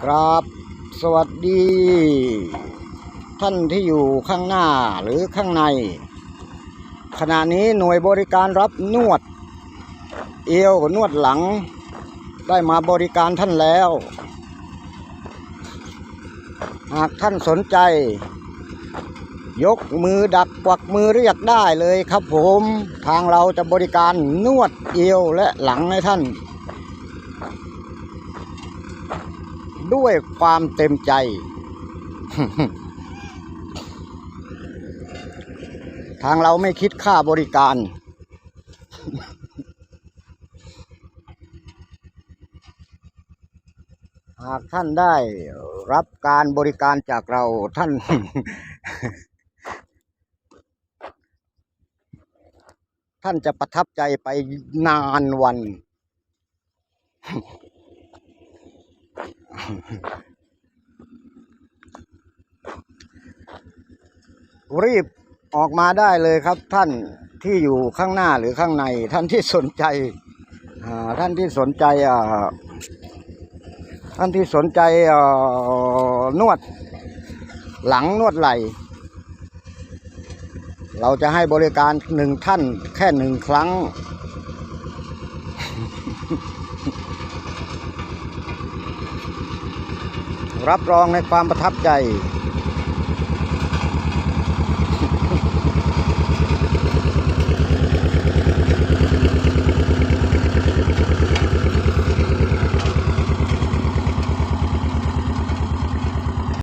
ครับ สวัสดี ท่านที่อยู่ข้างหน้าหรือข้างใน ขณะนี้หน่วยบริการรับนวด เอวนวดหลัง ได้มาบริการท่านแล้ว หากท่านสนใจ ยกมือดักกวักมือเรียกได้เลยครับผม ทางเราจะบริการนวดเอวและหลังให้ท่าน ด้วยความเต็มใจ ทางเราไม่คิดค่าบริการ หากท่านได้รับการบริการจากเราท่านท่านจะประทับใจไปนานวัน รีบออกมาได้เลยครับท่านที่อยู่ข้างหน้าหรือข้างใน ท่านที่สนใจท่านที่สนใจท่านที่สนใจนวดหลังนวดไหล่ เราจะให้บริการหนึ่งท่านแค่หนึ่งครั้ง รับรองในความประทับใจ